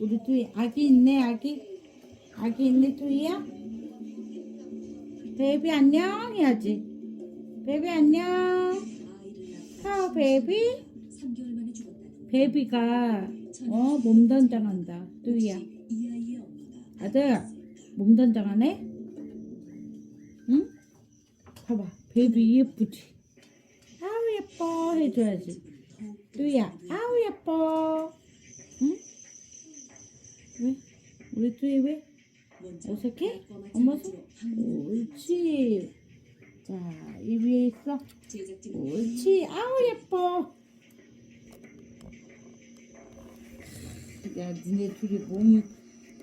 우리 뚜이 아기 있네 아기? 아기 있네 뚜이야? 베이비 안녕 해야지. 베이비 안녕. 하우 베이비. 3개월 만에 죽었다는 베이비가 어 몸단장한다. 뚜이야. 아들 몸단장하네? 응? 봐봐 베이비 예쁘지? 아우 예뻐. 해줘야지. 뚜이야. 아우 예뻐. 응 왜? 우리 뚜이 왜? 어색해? 엄마 손? 옳지. 자, 이 위에 있어. 옳지. 아우 예뻐. 야, 니네 둘이 몸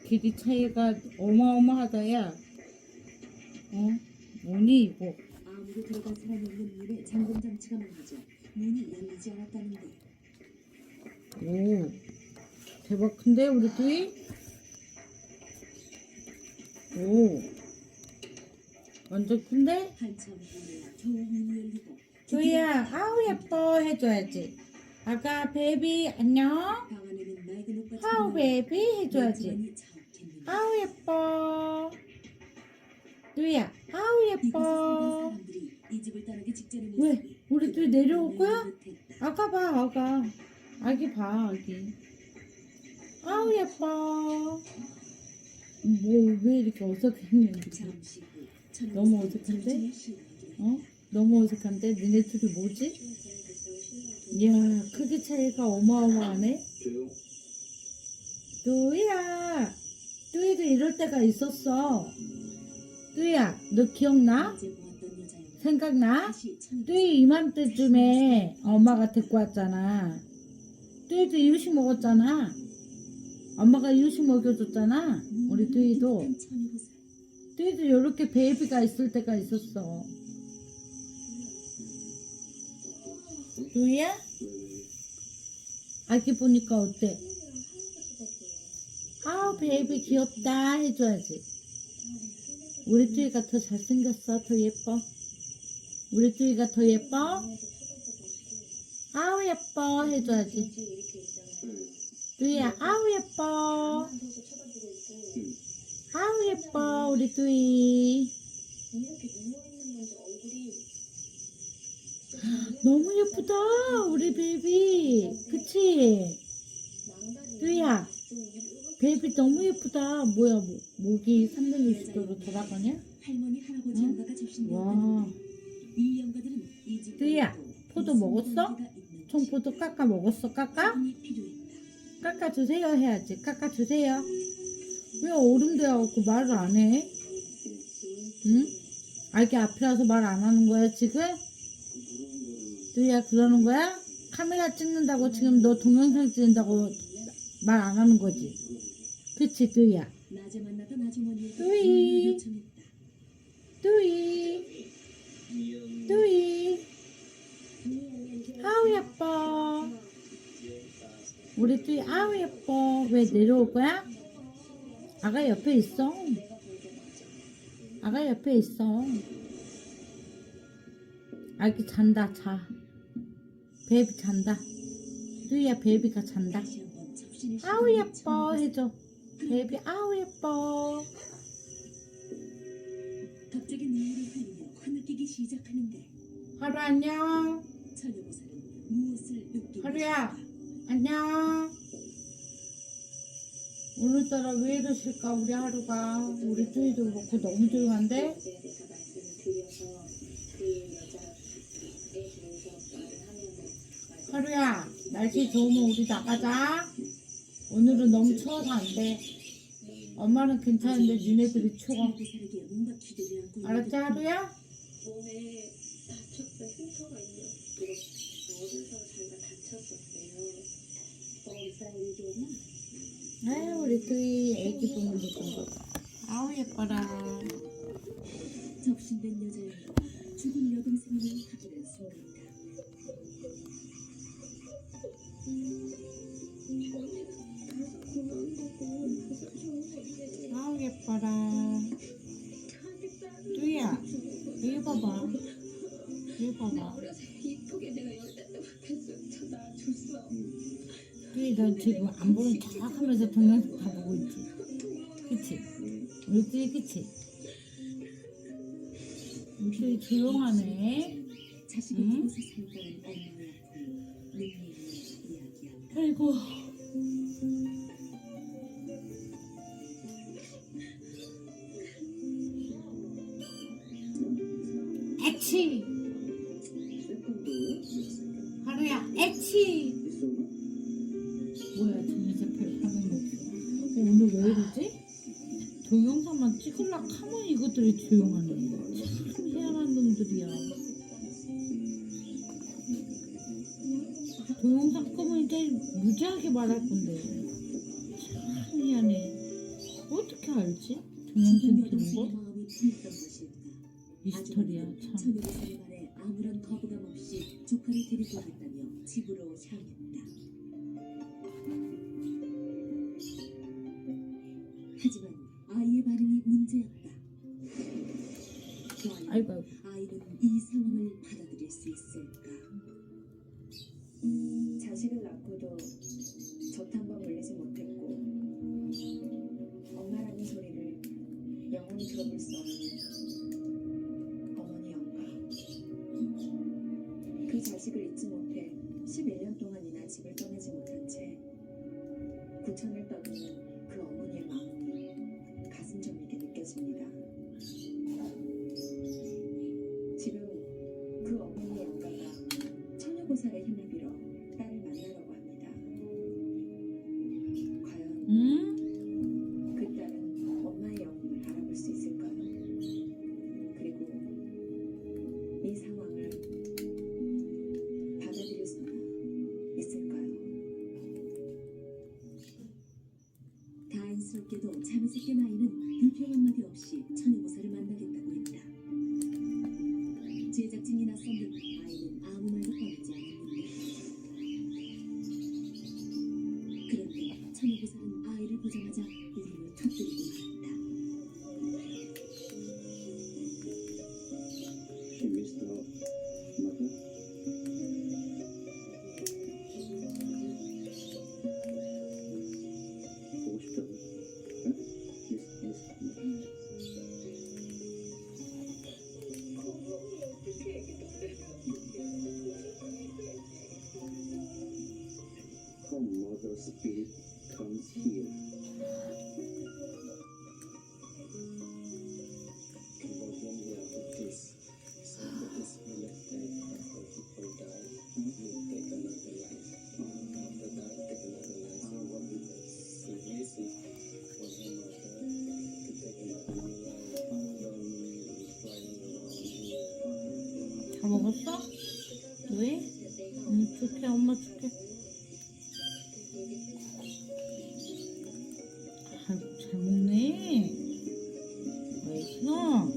길이 차이가 어마어마하다, 야. 어? 뭐니 이거? 아무도 들어갈 사람이 없는 문에 잠금 장치가 말이죠. 문이 열리지 않았다는데 오, 대박 큰데 우리 뚜이? 오, 완전 큰데? 뚜이야, 아우 예뻐 해줘야지. 아가 베이비 안녕. 아우 베이비 해줘야지. 아우 예뻐. 뚜이야, 아우 예뻐. 왜? 우리 뚜이 내려올 거야? 아가 봐, 아가. 아기 봐, 아기. 아우 예뻐. 뭐왜 이렇게 어색했는지. 너무 어색한데? 어? 너무 어색한데? 니네 둘이 뭐지? 이야, 크기 차이가 어마어마하네. 뚜이야, 뚜이도 이럴 때가 있었어. 뚜이야, 너 기억나? 생각나? 뚜이 이맘때쯤에 엄마가 데리고 왔잖아. 뚜이도 이유식 먹었잖아. 엄마가 이유식 먹여줬잖아. 우리 뚜이도. 뚜이도 이렇게 베이비가 있을 때가 있었어. 뚜이야? 아기 보니까 어때? 아우 베이비 귀엽다 해줘야지. 우리 뚜이가 더 잘생겼어. 더 예뻐. 우리 뚜이가 더 예뻐? 아우 예뻐 해줘야지. 뚜이야 아우 예뻐. 아우 예뻐 우리 뚜이. 너무 예쁘다 우리 베이비. 그치? 뚜이야 베이비 너무 예쁘다. 뭐야 뭐, 목이 360도로 돌아가냐? 응? 와 뚜이야, 포도 먹었어? 총 청포도 깎아 먹었어 깎아? 깎아주세요 해야지 깎아주세요 왜 돼갖고 말을 안 해? 응? 아기 앞이라서 말 안 하는 거야 지금? 뚜이야 그러는 거야? 카메라 찍는다고 지금 너 동영상 찍는다고 말 안 하는 거지? 그치 요청했다. 뚜이 뚜이 우리 뚜이 아우 예뻐? 왜 내려올 거야? 아가 옆에 있어. 아가 옆에 있어. 아기 잔다 자. 베이비 잔다. 뚜이야 베이비가 잔다. 아우 예뻐. 해줘. 베이비 아우 예뻐. 갑자기 눈물을 흘리며 흐느끼기 시작하는데. 하루 안녕. 하루야. 안녕. 오늘따라 왜 이러실까 우리 하루가 우리 뚜이도 그렇고 너무 조용한데 하루야 날씨 좋으면 우리 나가자 오늘은 너무 추워서 안돼 엄마는 괜찮은데 니네들이 추워 있는 알았지 하루야? 몸에 다쳤던 흉터가 있냐? 이거 어디서 자기가 다쳤었대요. 아유 우리 뚜이 애기 보는 거. 아우 예뻐라. 접신된 여자애가 죽은 여동생을 확인한 순간이다. 아우 예뻐라. 뚜이야 이거 봐봐. 이거 봐봐. 이쁘게 내가 너 지금 안 보는 척 하면서 동영상 다 보고 있지. 그치? 우리들이 그치? 우리들이 조용하네. 응? 아이고. 오늘 왜 이러지? 동영상만 찍으려 하면 이것들이 조용하네. 참 희한한 놈들이야. 동영상 끄면 이제 무지하게 말할 건데. 참 희한해. 어떻게 알지? 동영상 끄는 거? 미스터리야, 참. 아무런 거부감 없이 조카를 데리고 오겠다며 집으로 향했다. 이 상황을 받아들일 수 있을까? 자식을 낳고도 젖 한 번 물리지 못했고 엄마라는 소리를 영원히 들어볼 수 없는 어머니 영감 그 자식을 잊지 못해 11년 동안이나 집을 떠나지 못한 채 구천을 떠도는 嗯。spirit comes here. You 잘 먹네. 맛있어?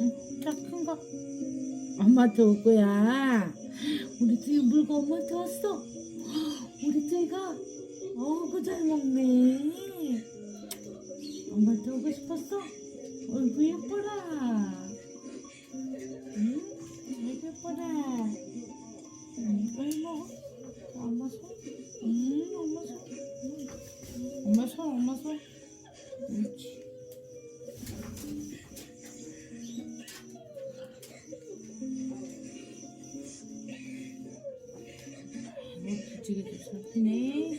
응, 자, 큰 거. 엄마한테 올 거야. 우리 뚜이 물고 엄마한테 왔어. 우리 뚜이가, 어구, 잘 먹네. 엄마한테 오고 싶었어? 어이구, 예뻐라. 뭐 부지개도 잡히네.